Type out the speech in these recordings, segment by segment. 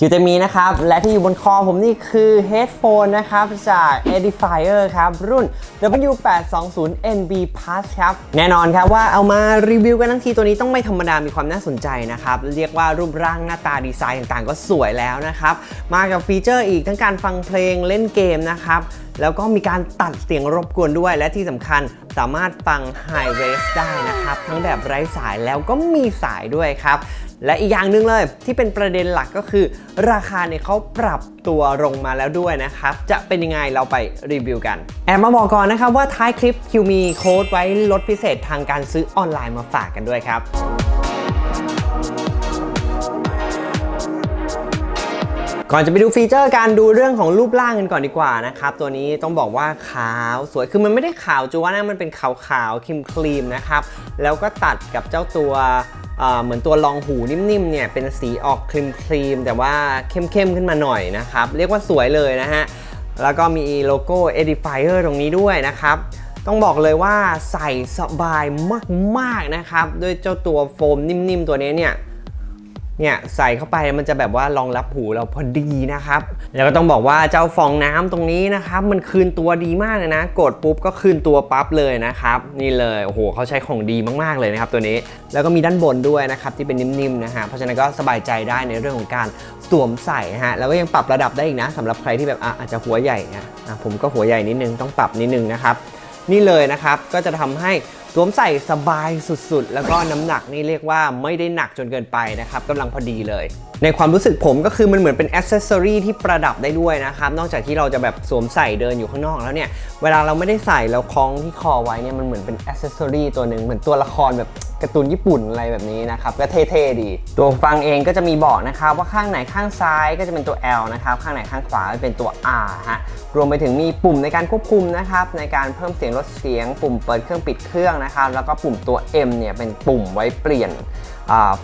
คิวเตมีนะครับ และที่อยู่บนคอผมนี่คือ headphone นะครับ จาก Edifier ครับ รุ่น W820NB Plus ครับ แน่นอนครับว่าเอามารีวิวกันทั้งทีตัวนี้ต้องไม่ธรรมดา มีความน่าสนใจนะครับ เรียกว่ารูปร่างหน้าตาดีไซน์ต่างๆ ก็สวยแล้วนะครับ มากับฟีเจอร์อีกทั้งการฟังเพลงเล่นเกมนะครับแล้วก็มีการตัดเสียงรบกวนด้วย และที่สำคัญสามารถฟัง High Res ได้นะครับ ทั้งแบบไร้สายแล้วก็มีสายด้วยครับ และอีกอย่างหนึ่งเลยที่เป็นประเด็นหลักก็คือ ราคาเนี่ยเขาปรับตัวลงมาแล้วด้วยนะครับ จะเป็นยังไงเราไปรีวิวกัน แอบมาบอกก่อนนะครับว่าท้ายคลิปคิวมีโค้ดไว้ลดพิเศษทางการซื้อออนไลน์มาฝากกันด้วยครับก่อนจะไปดูฟีเจอร์การดูเรื่องของรูปร่างกันก่อนดีกว่านะครับ ตัวนี้ต้องบอกว่าขาวสวยคือมันไม่ได้ขาวจัวนะมันเป็นขาวขาวครีมครีมนะครับ แล้วก็ตัดกับเจ้าตัว เหมือนตัวรองหูนิ่มๆเนี่ยเป็นสีออกครีมครีมๆแต่ว่าเข้มๆขึ้นมาหน่อยนะครับ เรียกว่าสวยเลยนะฮะ แล้วก็มีโลโก้ Edifier ตรงนี้ด้วยนะครับ ต้องบอกเลยว่าใส่สบายมากๆนะครับ ด้วยเจ้าตัวโฟมนิ่มๆตัวนี้เนี่ย เนี่ยใส่เข้าไปมันจะแบบว่ารองรับหูเราพอดีนะครับ แล้วก็ต้องบอกว่าเจ้าฟองน้ำตรงนี้นะครับ มันคืนตัวดีมากเลยนะ กดปุ๊บก็คืนตัวปั๊บเลยนะครับ นี่เลยโอ้โหเขาใช้ของดีมากๆเลยนะครับตัวนี้ แล้วก็มีด้านบนด้วยนะครับที่เป็นนิ่มๆนะฮะเพราะฉะนั้นก็สบายใจได้ในเรื่องของการสวมใส่ฮะแล้วก็ยังปรับระดับได้อีกนะสำหรับใครที่แบบอะอาจจะหัวใหญ่นะผมก็หัวใหญ่นิดนึงต้องปรับนิดนึงนะครับนี่เลยนะครับก็จะทำให้สวมใส่สบายสุดๆ แล้วก็น้ำหนักนี่เรียกว่าไม่ได้หนักจนเกินไปนะครับกำลังพอดีเลย ในความรู้สึกผมก็คือมันเหมือนเป็นอ c เซสซอรีที่ประดับได้ด้วยนะครับนอกจากที่เราจะแบบสวมใส่เดินอยู่ข้างนอกแล้วเนี่ย เวลาเราไม่ได้ใส่แล้วคล้องที่คอไว้เนี่ยมันเหมือนเป็นอ c เซสซอรีตัวหนึ่งเหมือนตัวละครแบบการ์ตูนญี่ปุ่นอะไรแบบนี้นะครับก็เท่ๆดี ตัวฟังเองก็จะมีบอกนะครับว่าข้างไหนข้างซ้ายก็จะเป็นตัว L นะครับข้างไหนข้างขวาเป็นตัว R ฮะรวมไปถึงมีปุ่มในการควบคุมนะครับในการเพิ่มเสียงลดเสียง ปุ่มเปิดเครื่องปิดเครื่องนะครับ แล้วก็ปุ่มตัว M เนี่ยเป็นปุ่มไว้เปลี่ยน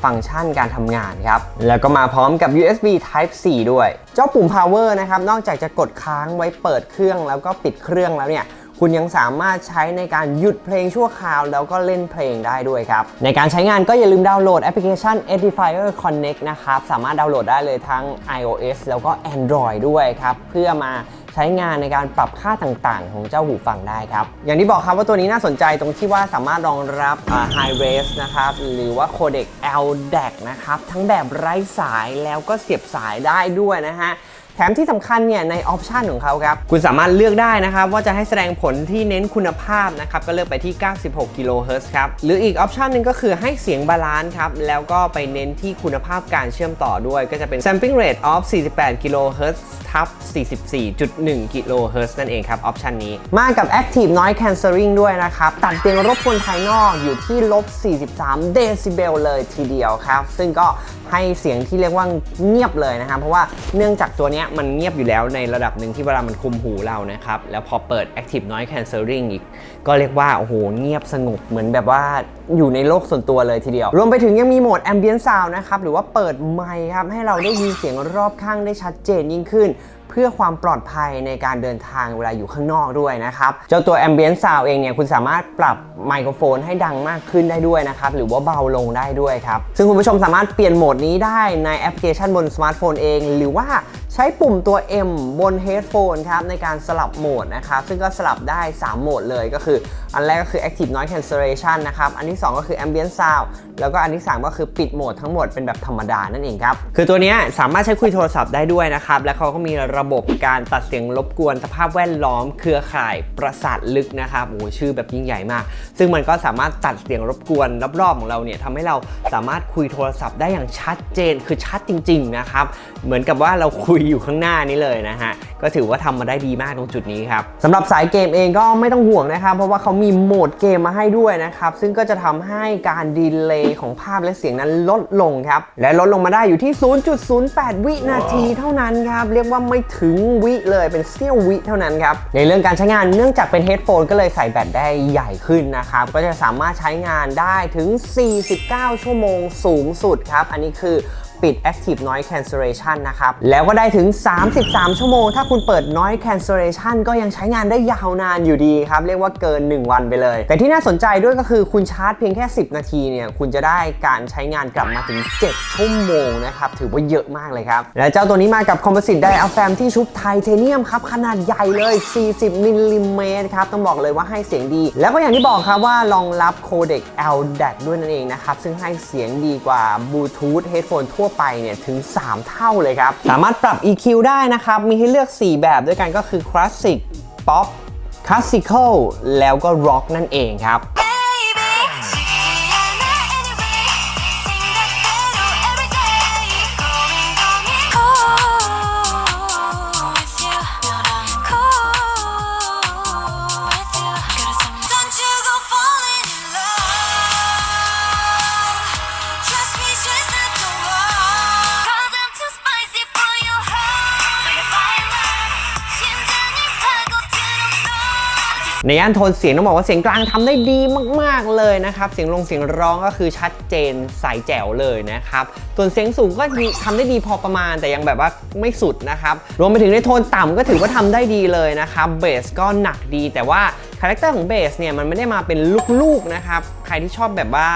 ฟังก์ชันการทำงานครับ แล้วก็มาพร้อมกับ USB Type C ด้วย เจ้าปุ่ม power นะครับ นอกจากจะกดค้างไว้เปิดเครื่องแล้วก็ปิดเครื่องแล้วเนี่ยคุณยังสามารถใช้ในการหยุดเพลงชั่วคราว แล้วก็เล่นเพลงได้ด้วยครับ ในการใช้งานก็อย่าลืมดาวน์โหลดแอปพลิเคชัน Edifier Connect นะครับ สามารถดาวน์โหลดได้เลยทั้ง iOS แล้วก็ Android ด้วยครับ เพื่อมา ใช้งานในการปรับค่าต่างๆ ของเจ้าหูฟังได้ครับ อย่างที่บอกครับว่าตัวนี้น่าสนใจตรงที่ว่าสามารถรองรับ High Res นะครับ หรือว่า Codec LDAC นะครับ ทั้งแบบไร้สายแล้วก็เสียบสายได้ด้วยนะฮะแถมที่สำคัญเนี่ยในออปชันของเขาครับ คุณสามารถเลือกได้นะครับว่าจะให้แสดงผลที่เน้นคุณภาพนะครับ ก็เลือกไปที่ 96 กิโลเฮิรตซ์ครับ หรืออีกออปชันหนึ่งก็คือให้เสียงบาลานซ์ครับ แล้วก็ไปเน้นที่คุณภาพการเชื่อมต่อด้วย ก็จะเป็น sampling rate of 48 กิโลเฮิรตซ์ทับ1กิโลเฮิรตซ์นั่นเองครับ ออปชันนี้ มากับ active noise cancelling ด้วยนะครับ ตัดเสียงรบกวนภายนอกอยู่ที่ลบ 43 เดซิเบลเลยทีเดียวครับ ซึ่งก็ให้เสียงที่เรียกว่าเงียบเลยนะครับ เพราะว่าเนื่องจากตัวนี้มันเงียบอยู่แล้วในระดับหนึ่งที่เวลามันคุมหูเรานะครับ แล้วพอเปิด active noise cancelling อีก ก็เรียกว่าโอ้โหเงียบสงบเหมือนแบบว่าอยู่ในโลกส่วนตัวเลยทีเดียว รวมไปถึงยังมีโหมด ambient sound นะครับ หรือว่าเปิดไมค์ครับ ให้เราได้ยินเสียงรอบข้างได้ชัดเจนยิ่งขึ้นเพื่อความปลอดภัยในการเดินทางเวลาอยู่ข้างนอกด้วยนะครับ เจ้าตัว Ambient Sound เองเนี่ยคุณสามารถปรับไมโครโฟนให้ดังมากขึ้นได้ด้วยนะครับ หรือว่าเบาลงได้ด้วยครับ ซึ่งคุณผู้ชมสามารถเปลี่ยนโหมดนี้ได้ในแอปพลิเคชันบนสมาร์ทโฟนเอง หรือว่า ใช้ปุ่มตัว M บน Headphone ครับในการสลับโหมดนะครับซึ่งก็สลับได้ 3 โหมดเลยก็คือ อันแรกก็คือ Active Noise Cancellation นะครับ อันที่ 2 ก็คือ Ambient Sound แล้วก็อันที่ 3 ก็คือปิดโหมดทั้งหมดเป็นแบบธรรมดานั่นเองครับ คือตัวนี้สามารถใช้คุยโทรศัพท์ได้ด้วยนะครับ และเขาก็มีระบบการตัดเสียงรบกวนสภาพแวดล้อม เครือข่ายประสาทลึกนะครับโอ้โหชื่อแบบยิ่งใหญ่มาก ซึ่งมันก็สามารถตัดเสียงรบกวนรอบๆของเราเนี่ยทำให้เราสามารถคุยโทรศัพท์ได้อย่างชัดเจนคือชัดจริง ๆ นะครับ เหมือนกับว่าเราคุยอยู่ข้างหน้านี้เลยนะฮะก็ถือว่าทำมาได้ดีมากตรงจุดนี้ครับสำหรับสายเกมเองก็ไม่ต้องห่วงนะครับ เพราะว่าเขามีโหมดเกมมาให้ด้วยนะครับซึ่งก็จะทำให้การดีเลย์ของภาพและเสียงนั้นลดลงครับ และลดลงมาได้อยู่ที่ 0.08 วินาทีเท่านั้นครับ เรียกว่าไม่ถึงวิเลยเป็นเสี้ยววิเท่านั้นครับ ในเรื่องการใช้งานเนื่องจากเป็นเฮดโฟนก็เลยใส่แบตได้ใหญ่ขึ้นนะครับ ก็จะสามารถใช้งานได้ถึง 49 ชั่วโมงสูงสุดครับ อันนี้คือ ปิด Active Noise Cancellation นะครับ แล้วก็ได้ถึง 33 ชั่วโมง ถ้าคุณเปิด Noise Cancellation ก็ยังใช้งานได้ยาวนานอยู่ดีครับ เรียกว่าเกิน 1 วันไปเลย แต่ที่น่าสนใจด้วยก็คือคุณชาร์จเพียงแค่ 10 นาทีเนี่ย คุณจะได้การใช้งานกลับมาถึง 7 ชั่วโมงนะครับ ถือว่าเยอะมากเลยครับ และเจ้าตัวนี้มากับคอมโพสิตไดอะแฟมที่ชุบไทเทเนียมครับ ขนาดใหญ่เลย 40มิลลิเมตรครับ ต้องบอกเลยว่าให้เสียงดี แล้วก็อย่างที่บอกครับว่ารองรับโคเด็ก LDAC ด้วยนั่นเองนะครับซึ่งให้เสียงดีกว่าบลูทูธเฮดโฟนทั่วไปเนี่ยถึง 3 เท่าเลยครับ สามารถปรับ EQ ได้นะครับ มีให้เลือก 4 แบบด้วยกันก็คือ Classic Pop Classical แล้วก็ Rock นั่นเองครับ ในย่านโทนเสียงต้องบอกว่าเสียงกลางทำได้ดีมาก ๆเลยนะครับ เสียงลงเสียงร้องก็คือชัดเจนใสแจ๋วเลยนะครับส่วนเสียงสูงก็ทำได้ดีพอประมาณแต่ยังแบบว่าไม่สุดนะครับรวมไปถึงในโทนต่ำก็ถือว่าทำได้ดีเลยนะครับเบสก็หนักดีแต่ว่าาแรคเตอร์ของเบสเนี่ยมันไม่ได้มาเป็นลูกๆนะครับ ใครที่ชอบแบบว่า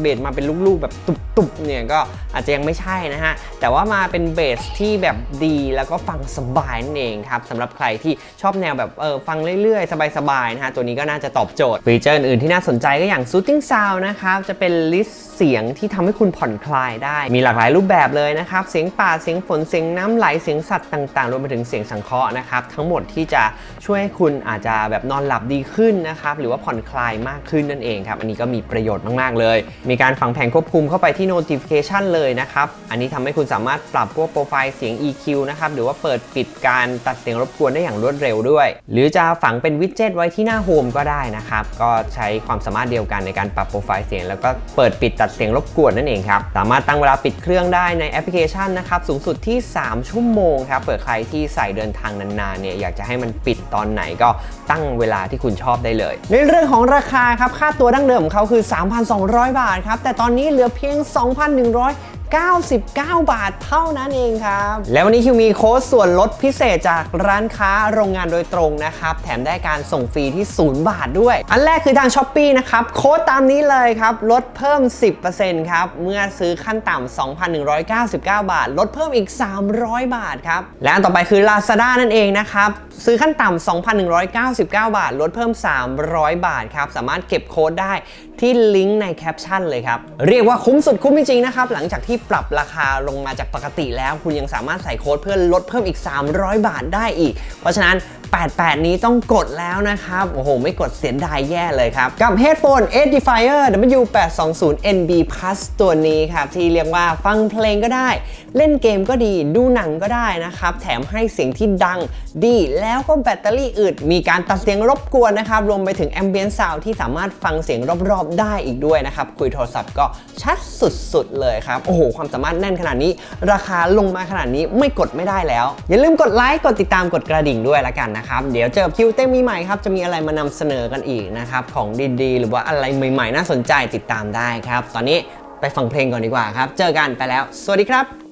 เบสมาเป็นลูกๆ แบบตุบๆเนี่ยก็อาจจะยังไม่ใช่นะฮะ แต่ว่ามาเป็นเบสที่แบบดีแล้วก็ฟังสบายนั่นเองครับสำหรับใครที่ชอบแนวแบบเออฟังเรื่อยๆ สบายๆนะฮะ ตัวนี้ก็น่าจะตอบโจทย์ฟีเจอร์อื่นๆที่น่าสนใจก็อย่าง Soothing Sound นะครับจะเป็นลิสต์เสียงที่ทำให้คุณผ่อนคลายได้ มีหลากหลายรูปแบบเลยนะครับ เสียงป่าเสียงฝนเสียงน้ำไหลเสียงสัตว์ต่างๆรวมไปถึงเสียงสังเคราะห์นะครับทั้งหมดที่จะช่วยให้คุณอาจจะแบบนอนหลับดีขึ้นขึ้นนะครับหรือว่าผ่อนคลายมากขึ้นนั่นเองครับอันนี้ก็มีประโยชน์มากๆเลย มีการฝังแผงควบคุมเข้าไปที่ notification เลยนะครับอันนี้ทำให้คุณสามารถปรับพวกโปรไฟล์เสียง EQ นะครับหรือว่าเปิดปิดการตัดเสียงรบกวนได้อย่างรวดเร็วด้วย หรือจะฝังเป็นวิดเจ็ตไว้ที่หน้าโฮมก็ได้นะครับก็ใช้ความสามารถเดียวกันในการปรับโปรไฟล์เสียง แล้วก็เปิดปิดตัดเสียงรบกวนนั่นเองครับสามารถตั้งเวลาปิดเครื่องได้ในแอปพลิเคชันนะครับสูงสุดที่ 3 ชั่วโมงครับเปิดใครที่ใส่เดินทางนานๆเนี่ยอยากจะให้มันปิดตอนไหนก็ตั้งเวลาที่คุณชอบได้เลย ในเรื่องของราคาครับค่าตัวดั้งเดิมของเขาคือ 3,200 บาทครับแต่ตอนนี้เหลือเพียง 2,100 99 บาทเท่านั้นเองครับ แล้ววันนี้คิวมีโค้ดส่วนลดพิเศษจากร้านค้าโรงงานโดยตรงนะครับ แถมได้การส่งฟรีที่ 0 บาทด้วย อันแรกคือทาง s h อ p e e นะครับ โค้ดตามนี้เลยครับ ลดเพิ่ม 10%ครับ เมื่อซื้อขั้นต่ำ 2,199 บาท ลดเพิ่มอีก 300 บาทครับ และอันต่อไปคือ Lazada นั่นเองนะครับ ซื้อขั้นต่ำ 2,199 บาท ลดเพิ่ม 300 บาทครับ สามารถเก็บโค้ดได้ ที่ลิงก์ในแคปชั่นเลยครับ เรียกว่าคุ้มสุดคุ้มจริงๆนะครับ หลังจากที่ปรับราคาลงมาจากปกติแล้ว คุณยังสามารถใส่โค้ดเพื่อลดเพิ่มอีก 300 บาทได้อีก เพราะฉะนั้น 88 นี้ต้องกดแล้วนะครับ โอ้โห ไม่กดเสียดายแย่เลยครับ กับ Headphone Edifier W820 NB Plus ตัวนี้ครับ ที่เรียกว่าฟังเพลงก็ได้ เล่นเกมก็ดีดูหนังก็ได้นะครับ แถมให้เสียงที่ดังดีแล้วก็แบตเตอรี่อึด มีการตัดเสียงรบกวนนะครับ รวมไปถึง Ambient Sound ที่สามารถฟังเสียงรอบๆได้อีกด้วยนะครับ คุยโทรศัพท์ก็ชัดสุดๆเลยครับ โอ้โห ความสามารถแน่นขนาดนี้ ราคาลงมาขนาดนี้ไม่กดไม่ได้แล้ว อย่าลืมกดไลค์กดติดตามกดกระดิ่งด้วยละกันนะครับเดี๋ยวเจอกับคิวเต้มีใหม่ครับ จะมีอะไรมานำเสนอกันอีกนะครับ ของดีๆ หรือว่าอะไรใหม่ๆ น่าสนใจติดตามได้ครับ ตอนนี้ไปฟังเพลงก่อนดีกว่าครับ เจอกันไปแล้ว สวัสดีครับ